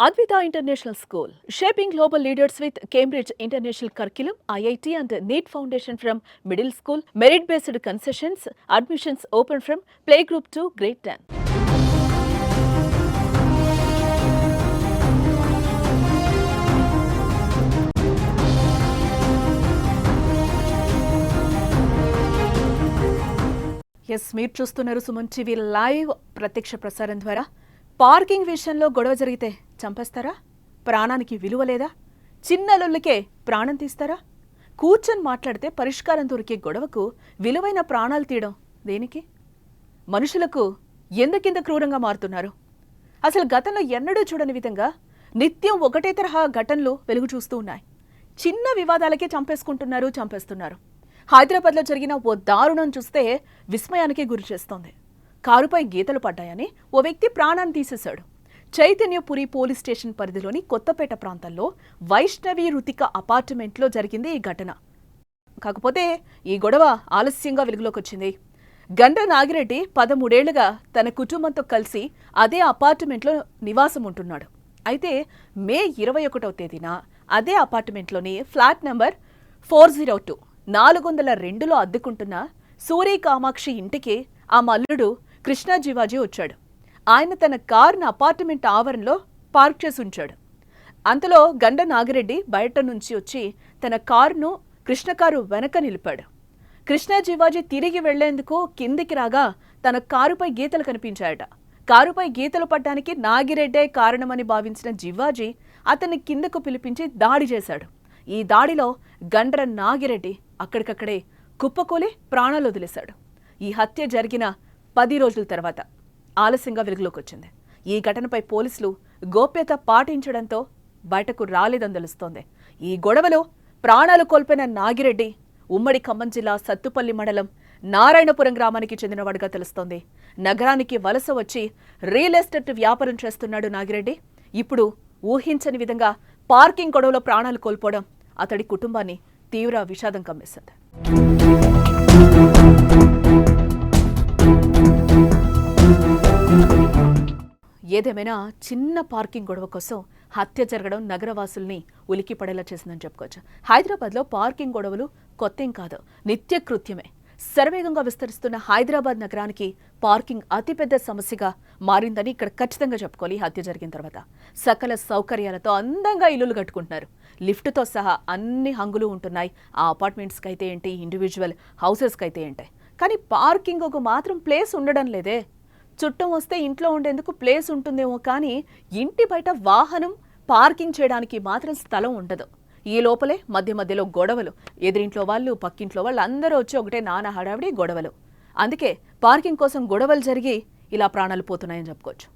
Advitha international school shaping global leaders with Cambridge international curriculum IIT and NEET foundation from middle school merit based concessions admissions open from play group to grade ten yes మీరు చూస్తున్నారు Suman TV live ప్రత్యక్ష ప్రసారం ద్వారా parking విషయంలో గొడవ జరిగితే చంపేస్తారా? ప్రాణానికి విలువ లేదా? చిన్న ప్రాణం తీస్తారా? కూర్చొని మాట్లాడితే పరిష్కారం దొరికే గొడవకు విలువైన ప్రాణాలు తీయడం దేనికి? మనుషులకు ఎందుకింత క్రూరంగా మారుతున్నారు? అసలు గతంలో ఎన్నడూ చూడని విధంగా నిత్యం ఒకటే తరహా ఘటనలు వెలుగు చూస్తూ ఉన్నాయి. చిన్న వివాదాలకే చంపేసుకుంటున్నారు చంపేస్తున్నారు. హైదరాబాద్లో జరిగిన ఓ దారుణం చూస్తే విస్మయానికి గురి చేస్తోంది కారుపై గీతలు పడ్డాయని ఓ వ్యక్తి ప్రాణాన్ని తీసేశాడు. చైతన్యపురి పోలీస్ స్టేషన్ పరిధిలోని కొత్తపేట ప్రాంతంలో వైష్ణవి రుతిక అపార్ట్మెంట్లో జరిగింది ఈ ఘటన. కాకపోతే ఈ గొడవ ఆలస్యంగా వెలుగులోకి వచ్చింది. గండ్ర నాగిరెడ్డి పదమూడేళ్ళుగా తన కుటుంబంతో కలిసి అదే అపార్ట్మెంట్లో నివాసం ఉంటున్నాడు. అయితే మే ఇరవై ఒకటవ తేదీన అదే అపార్ట్మెంట్లోని flat number four zero two నాలుగు వందల రెండులో అద్దెకుంటున్న సూరి కామాక్షి ఇంటికి ఆ మల్లుడు కృష్ణా జీవాజీ వచ్చాడు. ఆయన తన కారును అపార్ట్మెంట్ ఆవరణలో పార్క్ చేసి ఉంచాడు. అంతలో గండ నాగిరెడ్డి బయట నుంచి వచ్చి తన కారును కృష్ణ కారు వెనక నిలిపాడు. కృష్ణా జీవాజీ తిరిగి వెళ్ళేందుకు కిందికి రాగా తన కారుపై గీతలు కనిపించాయట. కారుపై గీతలు పడ్డానికి నాగిరెడ్డే కారణమని భావించిన జీవాజీ అతన్ని కిందకు పిలిపించి దాడి చేశాడు. ఈ దాడిలో గండ్ర నాగిరెడ్డి అక్కడికక్కడే కుప్పకూలి ప్రాణాలు వదిలేశాడు. ఈ హత్య జరిగిన పది రోజుల తర్వాత. ఆలస్యంగా వెలుగులోకి వచ్చింది ఈ ఘటనపై పోలీసులు గోప్యత పాటించడంతో బయటకు రాలేదని తెలుస్తోంది. ఈ గొడవలో ప్రాణాలు కోల్పోయిన నాగిరెడ్డి ఉమ్మడి ఖమ్మం జిల్లా సత్తుపల్లి మండలం నారాయణపురం గ్రామానికి చెందినవాడుగా తెలుస్తోంది. నగరానికి వలస వచ్చి రియల్ ఎస్టేట్ వ్యాపారం చేస్తున్నాడు నాగిరెడ్డి. ఇప్పుడు ఊహించని విధంగా పార్కింగ్ గొడవలో ప్రాణాలు కోల్పోవడం అతడి కుటుంబాన్ని తీవ్ర విషాదం కమ్మేసింది. ఏదేమైనా చిన్న పార్కింగ్ గొడవ కోసం హత్య జరగడం నగరవాసుల్ని ఉలికి పడేలా చేసిందని చెప్పుకోవచ్చు. హైదరాబాద్లో పార్కింగ్ గొడవలు కొత్తేం కాదు. నిత్య కృత్యమే. శరవేగంగా విస్తరిస్తున్న హైదరాబాద్ నగరానికి పార్కింగ్ అతిపెద్ద సమస్యగా మారిందని ఇక్కడ ఖచ్చితంగా చెప్పుకోవాలి హత్య జరిగిన తర్వాత. సకల సౌకర్యాలతో అందంగా ఇల్లులు కట్టుకుంటున్నారు. లిఫ్ట్తో సహా అన్ని హంగులు ఉంటున్నాయి. ఆ అపార్ట్మెంట్స్కి అయితే ఏంటి? ఇండివిజువల్ హౌసెస్కి అయితే ఏంటి? కానీ పార్కింగ్ ఒక మాత్రం ప్లేస్ ఉండడం లేదే. చుట్టం వస్తే ఇంట్లో ఉండేందుకు ప్లేస్ ఉంటుందేమో కానీ ఇంటి బయట వాహనం పార్కింగ్ చేయడానికి మాత్రం స్థలం ఉండదు. ఈ లోపలే మధ్య మధ్యలో గొడవలు. ఎదురింట్లో వాళ్ళు పక్కింట్లో వాళ్ళు అందరూ వచ్చి ఒకటే నానా హడావిడి గొడవలు. అందుకే పార్కింగ్ కోసం గొడవలు జరిగి ఇలా ప్రాణాలు పోతున్నాయని చెప్పుకోవచ్చు.